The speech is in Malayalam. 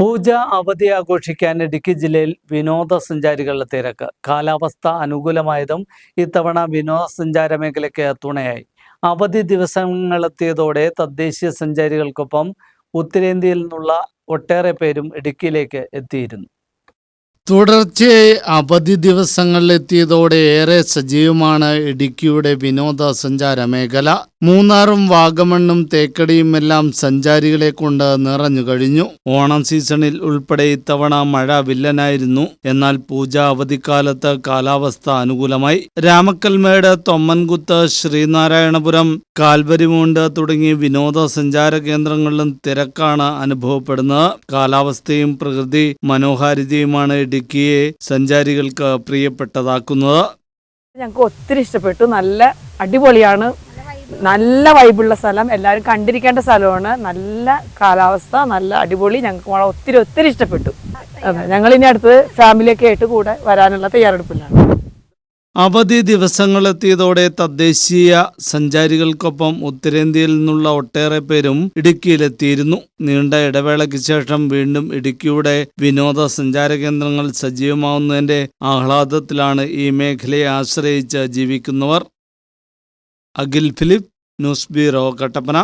പൂജ അവധി ആഘോഷിക്കാൻ ഇടുക്കി ജില്ലയിൽ വിനോദസഞ്ചാരികളുടെ തിരക്ക്. കാലാവസ്ഥ അനുകൂലമായതും ഇത്തവണ വിനോദസഞ്ചാര മേഖലയ്ക്ക് തുണയായി. അവധി ദിവസങ്ങളെത്തിയതോടെ തദ്ദേശീയ സഞ്ചാരികൾക്കൊപ്പം ഉത്തരേന്ത്യയിൽ നിന്നുള്ള ഒട്ടേറെ പേരും ഇടുക്കിയിലേക്ക് എത്തിയിരുന്നു. തുടർച്ചയായി അവധി ദിവസങ്ങളിലെത്തിയതോടെ ഏറെ സജീവമാണ് ഇടുക്കിയുടെ വിനോദസഞ്ചാര മേഖല. മൂന്നാറും വാഗമണ്ണും തേക്കടിയും എല്ലാം സഞ്ചാരികളെ കൊണ്ട് നിറഞ്ഞു കഴിഞ്ഞു. ഓണം സീസണിൽ ഉൾപ്പെടെ ഇത്തവണ മഴ വില്ലനായിരുന്നു. എന്നാൽ പൂജ അവധിക്കാലത്ത് കാലാവസ്ഥ അനുകൂലമായി. രാമക്കൽമേട് തൊമ്മൻകുത്ത് ശ്രീനാരായണപുരം കാൽവരിമൂണ്ട് തുടങ്ങി വിനോദസഞ്ചാര കേന്ദ്രങ്ങളിലും തിരക്കാണ് അനുഭവപ്പെടുന്നത്. കാലാവസ്ഥയും പ്രകൃതി മനോഹാരിതയുമാണ് ഇടുക്കിയെ സഞ്ചാരികൾക്ക് പ്രിയപ്പെട്ടതാക്കുന്നത്. ഞങ്ങൾക്ക് ഒത്തിരി ഇഷ്ടപ്പെട്ടു. നല്ല അടിപൊളിയാണ്. നല്ല വൈബുള്ള സ്ഥലം. എല്ലാവരും കണ്ടിരിക്കേണ്ട സ്ഥലമാണ്. നല്ല കാലാവസ്ഥ നല്ല അടിപൊളി. ഞങ്ങൾക്ക് ഒത്തിരി ഒത്തിരി ഇഷ്ടപ്പെട്ടു. ഞങ്ങൾ ഇനി അടുത്ത് ഫാമിലിയൊക്കെ ആയിട്ട് കൂടെ വരാനുള്ള തയ്യാറെടുപ്പിലാണ്. അവധി ദിവസങ്ങളെത്തിയതോടെ തദ്ദേശീയ സഞ്ചാരികൾക്കൊപ്പം ഉത്തരേന്ത്യയിൽ നിന്നുള്ള ഒട്ടേറെ പേരും ഇടുക്കിയിലെത്തിയിരുന്നു. നീണ്ട ഇടവേളയ്ക്ക് ശേഷം വീണ്ടും ഇടുക്കിയുടെ വിനോദസഞ്ചാര കേന്ദ്രങ്ങൾ സജീവമാവുന്നതിന്റെ ആഹ്ലാദത്തിലാണ് ഈ മേഖലയെ ആശ്രയിച്ച് ജീവിക്കുന്നവർ. Akhil Philip news bureau Kattappana